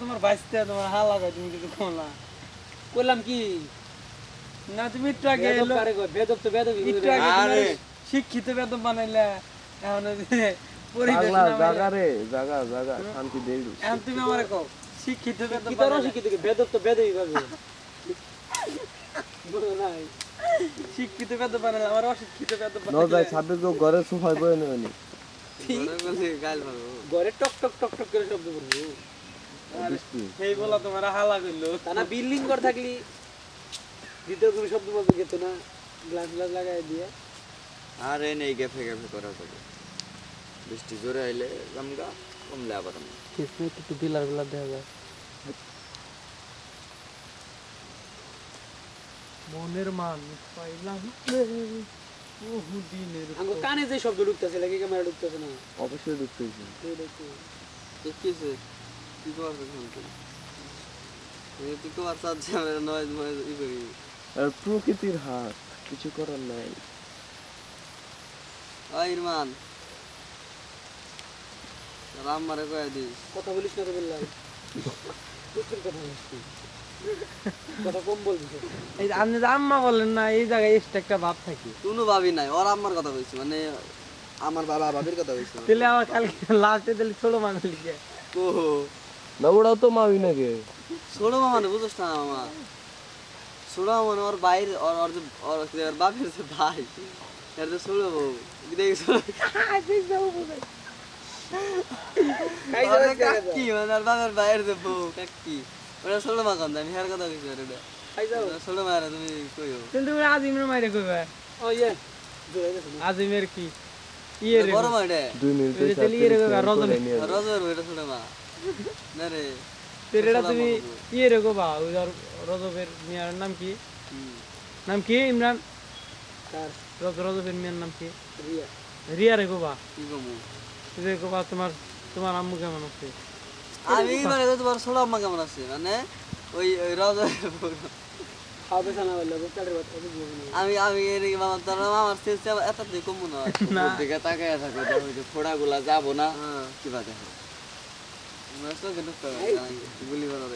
তোমার বাইসতে তোমার হালা গায় তুমি কিছু খোলা বললাম কি না তুমি একটু আগে বেদব তো বেদব একটু আগে আরে। তোমার শিক্ষিত বেদম বানাইলা এখন পরিবেশ জাগা রে জাগা জাগা শান্তি দেই এখন তুমি আমারে কও শিক্ষিত বেদম কি তোর শিক্ষিত বেদব তো বেদবই পাবে শিক্ষিত বেদম বানাইলা আমার অশিক্ষিত বেদম ন যাই ছাব্বিশ গো ঘরে সোফায় বয়ে নেবে নি। ঘরে বলে গাল ভালো ঘরে টক টক টক টক করে শব্দ করব। সেই বলা তোমার হালা কইলো তা না বিল্ডিং ঘর থাকলি ভিতরে কোনো শব্দ বলতে গেতো না গ্লাস গ্লাস লাগাই দিয়ে। আর এ নেই গেফে গেফে করা যাবে। বৃষ্টি জোরে আইলে কমলে আবার একটু বিলার বিলার দেখা যায়। মনের মান পাইলাম বহু কানে যে শব্দ ঢুকতেছে লাগে ক্যামেরা ঢুকতেছে না? অবশ্যই ঢুকতেছি। শুনতে তুই তো? ই করি। আর প্রকৃতির হাত কিছু করার নাই। ওই ইরমান। রাম মারে কয়ে দিস। কথা বলিস না তো বললাম কথা বলিস। কথা কম বলবি এই আপনি আম্মা বলেন না এই জায়গায় এক্সট্রা একটা ভাব থাকে। কোনো ভাবি নাই ওর আম্মার কথা কইছি মানে আমার বাবা ভাবির কথা কইছি। তাহলে আমার কালকে লাস্টে তাহলে ছোট মানুষ লিখে। ও না ওরাও তো মামি নাকি? ছোট মামা মানে বুঝছ না মামা। ছোট মামা ওর বাইরে ওর ওর যে ওর বাপের যে ভাই এর যে ছোট বউ দেখছ? কাকি মানে ওর বাপের ভাইয়ের যে বউ কাকি। ওটা ছোট মা কন আমি হের কথা কইছি ওটা খাই যাও। ছোট তুমি কইও। কিন্তু আজিমের মাইরে কইবা। ও ইয়ে। জোরে গেছে না আজিমের কি? ইয়ে রে বড় মা দুই মিনিটে ওই তেলিয়ে রে বাবা, রজনী। এটা ছোট মা না রে তেরেটা তুমি ইয়ে রে গো বা ওই রজবের মিয়ার নাম কি? নাম কি ইমরান? রজ রজবের মিয়ার নাম কি? রিয়া। রিয়া রে গো বা কি গো তোমার তোমার আম্মু কেমন আছে? আমি মানে তোমার ছোট আম্মা কেমন আছে? মানে ওই ওই জীবন আমি আমি এদিকে মামা তোর মামার সেন্স এত দিয়ে কমু না। না। দিকে তাকায় থাকো ফোড়া গুলা যাব না হ্যাঁ। কিবা দেখো আমরা গুলি বানা